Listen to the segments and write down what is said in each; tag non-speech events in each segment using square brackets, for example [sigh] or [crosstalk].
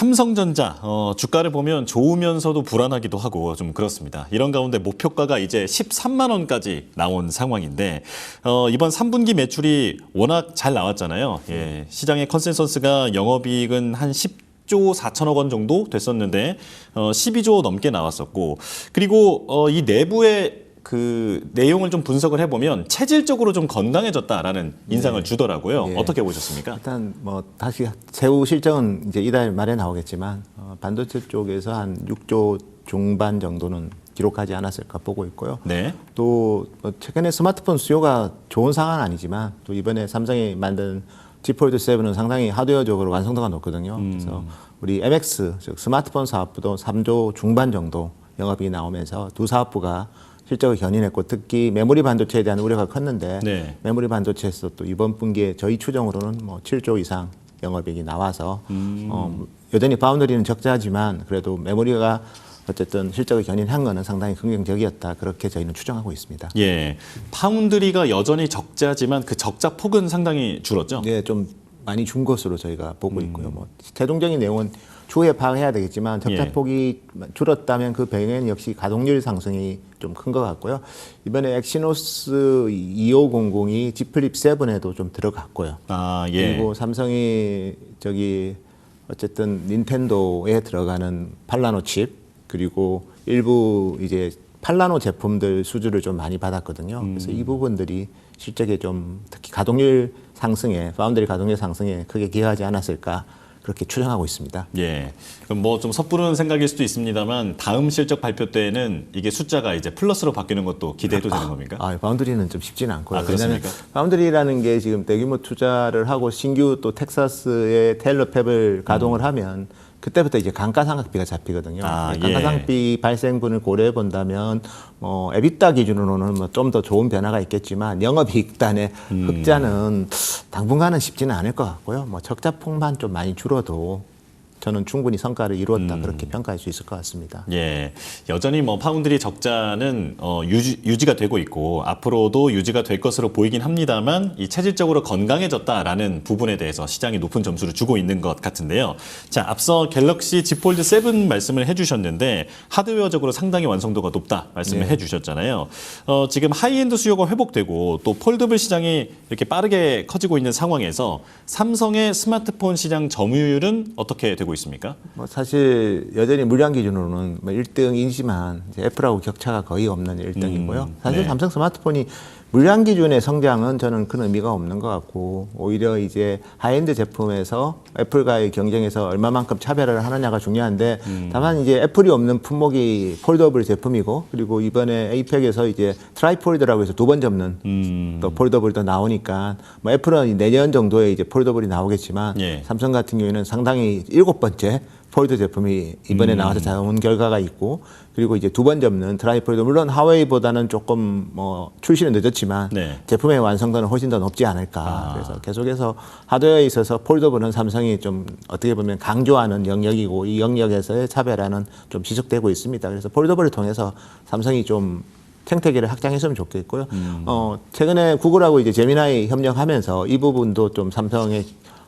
삼성전자 어, 주가를 보면 좋으면서도 불안하기도 하고 좀 그렇습니다. 이런 가운데 목표가가 이제 13만 원까지 나온 상황인데 어, 이번 3분기 매출이 워낙 잘 나왔잖아요. 예, 시장의 컨센서스가 영업이익은 한 10 조 4천억 원 정도 됐었는데 어, 12조 넘게 나왔었고 그리고 어, 이 내부의 그 내용을 좀 분석을 해보면 체질적으로 좀 건강해졌다라는 인상을 주더라고요. 예. 어떻게 보셨습니까? 일단 뭐 다시 세후 실적은 이제 이달 말에 나오겠지만 어, 반도체 쪽에서 한 6조 중반 정도는 기록하지 않았을까 보고 있고요. 네. 또뭐 최근에 스마트폰 수요가 좋은 상황은 아니지만 또 이번에 삼성이 만든 G 폴드 7은 상당히 하드웨어적으로 완성도가 높거든요. 그래서 우리 MX 즉 스마트폰 사업부도 3조 중반 정도 영업이 나오면서 두 사업부가 실적을 견인했고 특히 메모리 반도체에 대한 우려가 컸는데 네. 메모리 반도체에서 또 이번 분기에 저희 추정으로는 뭐 7조 이상 영업이익이 나와서 어, 여전히 파운드리는 적자지만 그래도 메모리가 어쨌든 실적을 견인한 거는 상당히 긍정적이었다 그렇게 저희는 추정하고 있습니다. 예, 파운드리가 여전히 적자지만 그 적자 폭은 상당히 줄었죠. 네, 좀 많이 준 것으로 저희가 보고 있고요. 뭐 최종적인 내용은 추후에 파악해야 되겠지만 적자 예. 폭이 줄었다면 그 배경에는 역시 가동률 상승이 좀 큰 것 같고요. 이번에 엑시노스 2500이 G 플립 7에도 좀 들어갔고요. 아, 예. 그리고 삼성이 저기 어쨌든 닌텐도에 들어가는 팔라노 칩 그리고 일부 이제 팔라노 제품들 수주를 좀 많이 받았거든요. 그래서 이 부분들이 실적에 좀 특히 가동률 상승에 파운드리 가동률 상승에 크게 기여하지 않았을까 그렇게 추정하고 있습니다. 예. 그럼 뭐 좀 섣부르는 생각일 수도 있습니다만 다음 실적 발표 때는 이게 숫자가 이제 플러스로 바뀌는 것도 기대해도 되는 겁니까? 아, 바운드리는 좀 쉽지는 않고요. 아, 그렇습니까? 바운드리라는 게 지금 대규모 투자를 하고 신규 또 텍사스의 테일러 팹을 가동을 하면 그때부터 이제 감가상각비가 잡히거든요. 아, 예. 감가상각비 발생분을 고려해 본다면 뭐 에비타 기준으로는 뭐 좀 더 좋은 변화가 있겠지만 영업이익단의 음. 흑자는 당분간은 쉽지는 않을 것 같고요. 뭐 적자폭만 좀 많이 줄어도 저는 충분히 성과를 이루었다 음. 그렇게 평가할 수 있을 것 같습니다. 예, 여전히 뭐 파운드리 적자는 어, 유지, 유지가 되고 있고 앞으로도 유지가 될 것으로 보이긴 합니다만 이 체질적으로 건강해졌다라는 부분에 대해서 시장이 높은 점수를 주고 있는 것 같은데요. 자, 앞서 갤럭시 Z 폴드 7 말씀을 해주셨는데 하드웨어적으로 상당히 완성도가 높다 말씀을 해주셨잖아요. 어, 지금 하이엔드 수요가 회복되고 또 폴더블 시장이 이렇게 빠르게 커지고 있는 상황에서 삼성의 스마트폰 시장 점유율은 어떻게 되고 있습니까? 뭐 사실 여전히 물량 기준으로는 뭐 1등이지만 이제 애플하고 격차가 거의 없는 1등이고요. 음, 사실 네. 삼성 스마트폰이 물량 기준의 성장은 저는 큰 의미가 없는 것 같고 오히려 이제 하이엔드 제품에서 애플과의 경쟁에서 얼마만큼 차별화를 하느냐가 중요한데 음. 다만 이제 애플이 없는 품목이 폴더블 제품이고 그리고 이번에 에이펙에서 이제 트라이폴드라고 해서 두 번 접는 음. 또 폴더블도 나오니까 뭐 애플은 내년 정도에 이제 폴더블이 나오겠지만 예. 삼성 같은 경우에는 상당히 일곱 번째 폴드 제품이 이번에 음. 나와서 나온 결과가 있고 그리고 이제 두 번 접는 드라이폴드 물론 하웨이보다는 조금 뭐 출시는 늦었지만 네. 제품의 완성도는 훨씬 더 높지 않을까 그래서 계속해서 하드웨어에 있어서 폴더블은 삼성이 좀 어떻게 보면 강조하는 영역이고 이 영역에서의 차별화는 좀 지속되고 있습니다 그래서 폴더블을 통해서 삼성이 좀 생태계를 확장했으면 좋겠고요. 어, 최근에 구글하고 이제 제미나이 협력하면서 이 부분도 좀 삼성의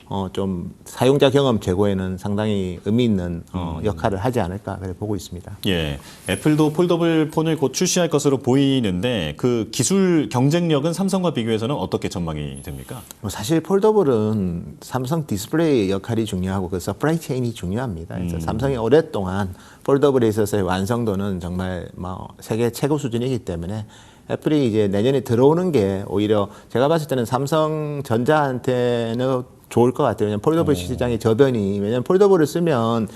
어, 좀 사용자 경험 제고에는 상당히 의미 있는 어, 역할을 하지 않을까 그렇게 보고 있습니다. 예, 애플도 폴더블 폰을 곧 출시할 것으로 보이는데 그 기술 경쟁력은 삼성과 비교해서는 어떻게 전망이 됩니까? 뭐 사실 폴더블은 삼성 디스플레이 역할이 중요하고 그 서프라이 체인이 중요합니다. 그래서 삼성이 오랫동안 폴더블에 있어서의 완성도는 정말 뭐 세계 최고 수준이기 때문에 애플이 이제 내년에 들어오는 게 오히려 제가 봤을 때는 삼성전자한테는 좋을 것 같아요. 왜냐면 폴더블 시장의 저변이 왜냐면 폴더블을 쓰면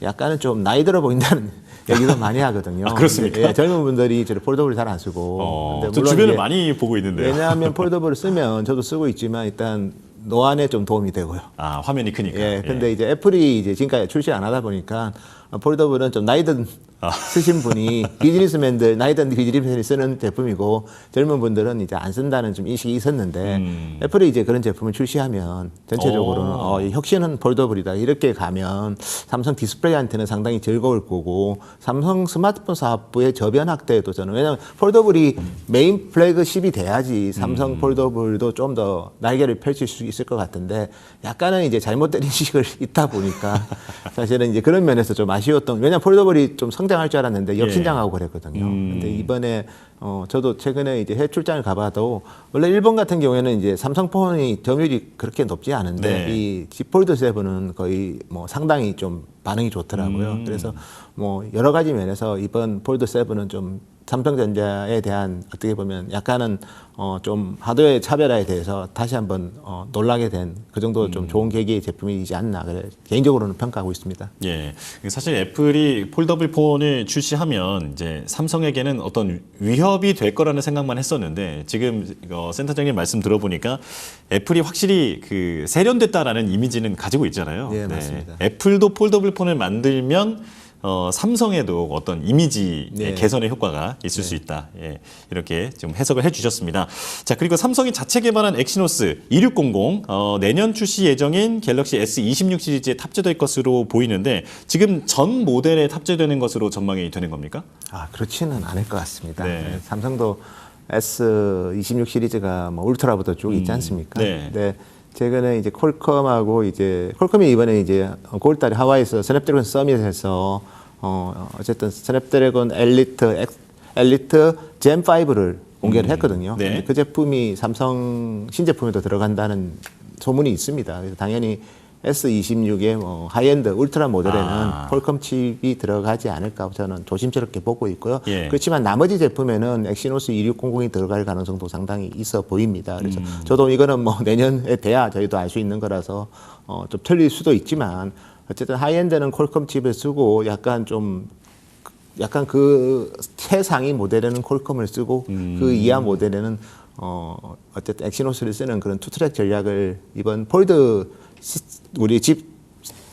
약간은 좀 나이 들어 보인다는 [laughs] 얘기도 많이 하거든요. 아, 그렇습니까? 예, 젊은 분들이 저 폴더블을 잘 안 쓰고. 어, 근데 저 물론 주변을 많이 보고 있는데요. 왜냐하면 [laughs] 폴더블을 쓰면 저도 쓰고 있지만 일단 노안에 좀 도움이 되고요. 아, 화면이 크니까. 예, 근데 이제 애플이 이제 지금까지 출시 안 하다 보니까 폴더블은 좀 나이든 아. 쓰신 분이 [laughs] 비즈니스맨들 나이든 비즈니스맨이 쓰는 제품이고 젊은 분들은 이제 안 쓴다는 좀 인식이 있었는데 음. 애플이 이제 그런 제품을 출시하면 전체적으로는 오. 어, 이 혁신은 폴더블이다 이렇게 가면 삼성 디스플레이한테는 상당히 즐거울 거고 삼성 스마트폰 사업부의 저변 확대에도 저는 왜냐하면 폴더블이 메인 플래그십이 돼야지 삼성 폴더블도 좀 더 날개를 펼칠 수 있을 것 같은데 약간은 이제 잘못된 [laughs] 인식을 있다 보니까 [laughs] 사실은 이제 그런 면에서 좀 아쉬 웠던 왜냐하면 폴더블이 좀 성장할 줄 알았는데 역신장하고 그랬거든요. 근데 이번에 어 저도 최근에 이제 해외 출장을 가봐도 원래 일본 같은 경우에는 이제 삼성폰이 점유율이 그렇게 높지 않은데 네. 이 G 폴드 7은 거의 뭐 상당히 좀 반응이 좋더라고요. 그래서 뭐 여러 가지 면에서 이번 폴드 7은 좀 삼성전자에 대한 어떻게 보면 약간은 어 좀 하드웨어 차별화에 대해서 다시 한번 어 놀라게 된 그 정도 좀 좋은 계기의 제품이지 않나 그래 개인적으로는 평가하고 있습니다. 예. 사실 애플이 폴더블 폰을 출시하면 이제 삼성에게는 어떤 위협이 될 거라는 생각만 했었는데 지금 어, 센터장님 말씀 들어보니까 애플이 확실히 그 세련됐다라는 이미지는 가지고 있잖아요. 예, 맞습니다. 애플도 폴더블 폰을 만들면 어, 삼성에도 어떤 이미지 네. 개선의 효과가 있을 수 있다. 예, 이렇게 좀 해석을 해주셨습니다. 자 그리고 삼성이 자체 개발한 엑시노스 2600 어, 내년 출시 예정인 갤럭시 S26 시리즈에 탑재될 것으로 보이는데 지금 전 모델에 탑재되는 것으로 전망이 되는 겁니까? 아 그렇지는 않을 것 같습니다. 네. 네, 삼성도 S26 시리즈가 뭐 울트라부터 쭉 있지 않습니까? 네. 네. 최근에 이제 콜컴하고 이제 콜컴이 이번에 이제 9월달에 하와이에서 스냅드래곤 서밋에서 어 어쨌든 스냅드래곤 엘리트 엑- 엘리트 젠 5를 공개를 했거든요. 네. 그 제품이 삼성 신제품에도 들어간다는 소문이 있습니다. 그래서 당연히 S26의 뭐 하이엔드 울트라 모델에는 아. 퀄컴 칩이 들어가지 않을까 저는 조심스럽게 보고 있고요. 예. 그렇지만 나머지 제품에는 엑시노스 2600이 들어갈 가능성도 상당히 있어 보입니다. 그래서 음. 저도 이거는 뭐 [laughs] 내년에 돼야 저희도 알 수 있는 거라서 어, 좀 틀릴 수도 있지만 어쨌든 하이엔드는 퀄컴 칩을 쓰고 약간 좀 약간 그 최상위 모델에는 퀄컴을 쓰고 음. 그 이하 모델에는 어 어쨌든 엑시노스를 쓰는 그런 투트랙 전략을 이번 폴드 시- 우리 집,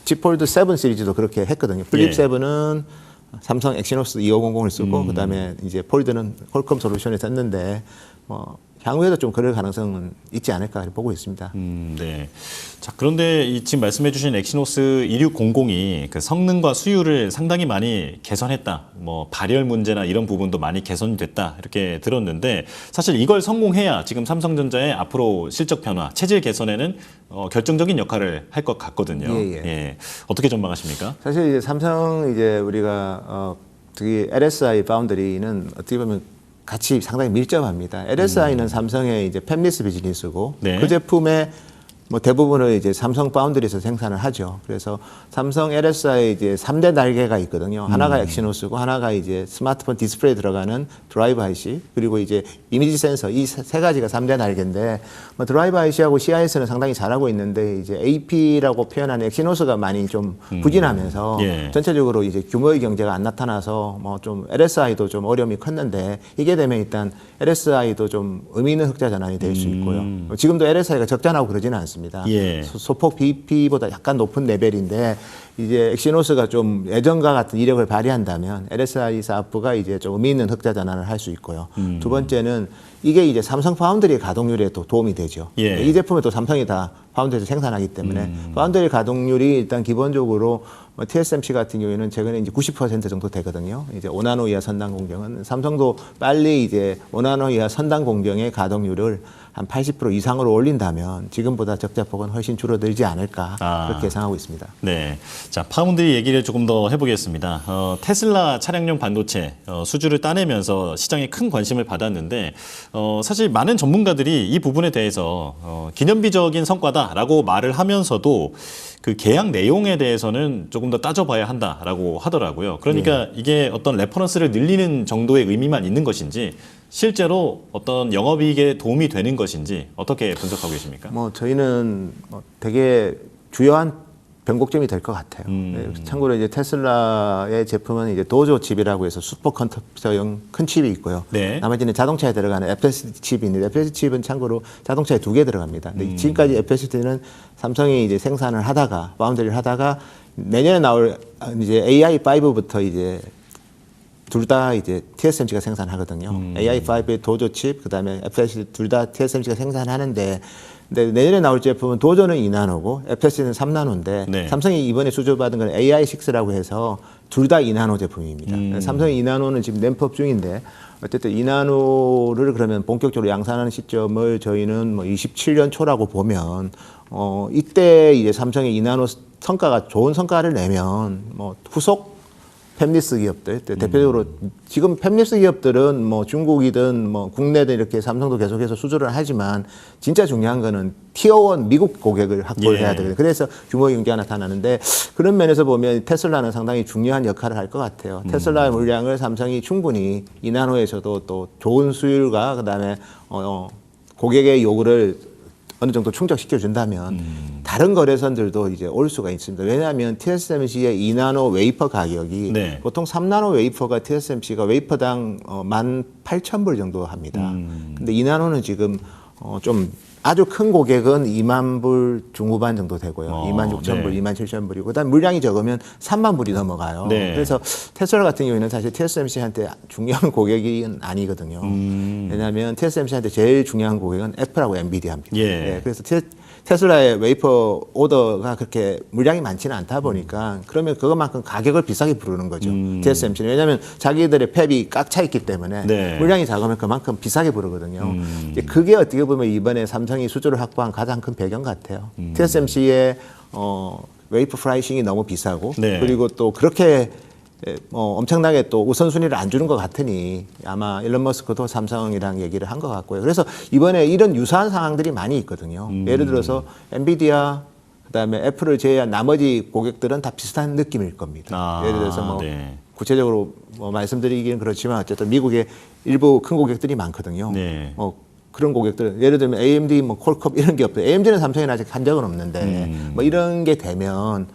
집 폴드 7 시리즈도 그렇게 했거든요. 플립 예. 7은 삼성 엑시노스 2500을 쓰고 그다음에 이제 폴드는 퀄컴 솔루션을 썼는데 뭐 향후에도 좀 그럴 가능성은 있지 않을까 보고 있습니다. 음, 네. 자, 그런데 이 지금 말씀해주신 엑시노스 2600이 그 성능과 수율을 상당히 많이 개선했다. 뭐 발열 문제나 이런 부분도 많이 개선이 됐다. 이렇게 들었는데 사실 이걸 성공해야 지금 삼성전자의 앞으로 실적 변화, 체질 개선에는 어, 결정적인 역할을 할 것 같거든요. 예, 예. 어떻게 전망하십니까? 사실 이제 삼성 이제 우리가 어 저기 LSI 파운드리는 어떻게 보면 같이 상당히 밀접합니다. LSI는 삼성의 이제 팹리스 비즈니스고 네. 그 제품의 뭐 대부분을 이제 삼성 파운드리에서 생산을 하죠. 그래서 삼성 LSI 이제 3대 날개가 있거든요. 하나가 엑시노스고 하나가 이제 스마트폰 디스플레이 들어가는 드라이브 IC 그리고 이제 이미지 센서 이 세 가지가 3대 날개인데 뭐 드라이브 IC하고 CIS는 상당히 잘하고 있는데 이제 AP라고 표현하는 엑시노스가 많이 좀 부진하면서 예. 전체적으로 이제 규모의 경제가 안 나타나서 뭐 좀 LSI도 좀 어려움이 컸는데 이게 되면 일단 LSI도 좀 의미 있는 흑자 전환이 될 수 있고요. 지금도 LSI가 적자 나고 그러지는 않습니다. 예. 소- 소폭 BP보다 약간 높은 레벨인데 이제 엑시노스가 좀 예전과 같은 이력을 발휘한다면 LSI 사업부가 이제 좀 의미 있는 흑자 전환을 할 수 있고요. 두 번째는 이게 이제 삼성 파운드리 가동률에 또 도움이 되죠. 예. 이 제품을 또 삼성이 다 파운드리에서 생산하기 때문에 음. 파운드리 가동률이 일단 기본적으로 뭐 TSMC 같은 경우에는 최근에 이제 90% 정도 되거든요. 이제 5나노 이하 선단 공정은 삼성도 빨리 이제 5나노 이하 선단 공정의 가동률을 한 80% 이상으로 올린다면 지금보다 적자폭은 훨씬 줄어들지 않을까 아. 그렇게 예상하고 있습니다. 네. 자, 파운드리 얘기를 조금 더 해보겠습니다. 어, 테슬라 차량용 반도체 어, 수주를 따내면서 시장에 큰 관심을 받았는데, 어, 사실 많은 전문가들이 이 부분에 대해서 어, 기념비적인 성과다라고 말을 하면서도 그 계약 내용에 대해서는 조금 더 따져봐야 한다라고 하더라고요. 그러니까 이게 어떤 레퍼런스를 늘리는 정도의 의미만 있는 것인지, 실제로 어떤 영업이익에 도움이 되는 것인지 어떻게 분석하고 계십니까? 뭐 저희는 뭐 되게 주요한 변곡점이 될 것 같아요. 음. 네, 참고로 이제 테슬라의 제품은 이제 도조 칩이라고 해서 슈퍼컴퓨터용 큰 칩이 있고요. 네. 나머지는 자동차에 들어가는 FSD 칩이 있는데 FSD 칩은 참고로 자동차에 두 개 들어갑니다. 근데 지금까지 FSD는 삼성이 이제 생산을 하다가 바운더리를 하다가 내년에 나올 이제 AI5부터 이제 둘 다 이제 TSMC가 생산하거든요. AI5의 도조 칩, 그 다음에 FSD 둘다 TSMC가 생산하는데 근데 내년에 나올 제품은 도조는 2나노고 FSD는 3나노인데 네. 삼성이 이번에 수주받은 건 AI6라고 해서 둘 다 2나노 제품입니다. 삼성이 2나노는 지금 램프업 중인데 어쨌든 2나노를 그러면 본격적으로 양산하는 시점을 저희는 뭐 27년 초라고 보면 어 이때 이제 삼성이 2나노 성과가 좋은 성과를 내면 뭐 후속 팹리스 기업들 또 대표적으로 지금 팹리스 기업들은 뭐 중국이든 뭐 국내든 이렇게 삼성도 계속해서 수주를 하지만 진짜 중요한 거는 티어원 미국 고객을 확보를 예. 해야 되거든요. 그래서 규모 경제가 나타나는데 그런 면에서 보면 테슬라는 상당히 중요한 역할을 할 것 같아요. 테슬라의 물량을 삼성이 충분히 이나노에서도 또 좋은 수율과 그다음에 어, 어, 고객의 요구를 어느 정도 충족시켜 준다면 다른 거래선들도 이제 올 수가 있습니다. 왜냐하면 TSMC의 2나노 웨이퍼 가격이 네. 보통 3나노 웨이퍼가 TSMC가 웨이퍼당 어, 18,000불 정도 합니다. 근데 2나노는 지금 어, 좀 아주 큰 고객은 2만 불 중후반 정도 되고요. 어, 2만 6천 불, 네. 2만 7천 불이고 그다음 물량이 적으면 3만 불이 넘어가요. 네. 그래서 테슬라 같은 경우에는 사실 TSMC한테 중요한 [laughs] 고객이 아니거든요. 음. 왜냐하면 TSMC한테 제일 중요한 고객은 애플하고 엔비디아입니다. 예. 네, 그래서 테, 테슬라의 웨이퍼 오더가 그렇게 물량이 많지는 않다 보니까 그러면 그것만큼 가격을 비싸게 부르는 거죠. TSMC는 왜냐하면 자기들의 팹이 꽉 차 있기 때문에 음. 네. 음. 물량이 작으면 그만큼 비싸게 부르거든요. 이제 그게 어떻게 보면 이번에 삼성이 수주를 확보한 가장 큰 배경 같아요. 음. TSMC의 어, 웨이퍼 프라이싱이 너무 비싸고 네. 그리고 또 그렇게 에, 뭐 엄청나게 또 우선순위를 안 주는 것 같으니 아마 일론 머스크도 삼성이랑 얘기를 한 것 같고요. 그래서 이번에 이런 유사한 상황들이 많이 있거든요. 음. 예를 들어서 엔비디아 그다음에 애플을 제외한 나머지 고객들은 다 비슷한 느낌일 겁니다. 아, 예를 들어서 뭐 네. 구체적으로 뭐 말씀드리기는 그렇지만 어쨌든 미국에 일부 큰 고객들이 많거든요. 네. 뭐 그런 고객들 예를 들면 AMD 뭐 콜컵 이런 게 없어요. AMD는 삼성에 아직 한 적은 없는데 음. 뭐 이런 게 되면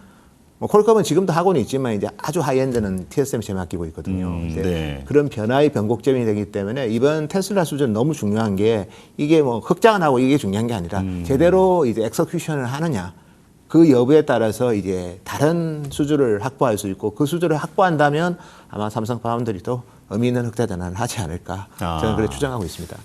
뭐 콜컵은 지금도 하고는 있지만 이제 아주 하이엔드는 TSMC에 맡기고 있거든요. 음, 네. 그런 변화의 변곡점이 되기 때문에 이번 테슬라 수준 너무 중요한 게 이게 뭐 흑장을 하고 이게 중요한 게 아니라 음. 제대로 이제 엑서큐션을 하느냐 그 여부에 따라서 이제 다른 수주를 확보할 수 있고 그 수주를 확보한다면 아마 삼성 파운드리도 의미 있는 흑자 전환을 하지 않을까 저는 아. 그렇게 추정하고 있습니다.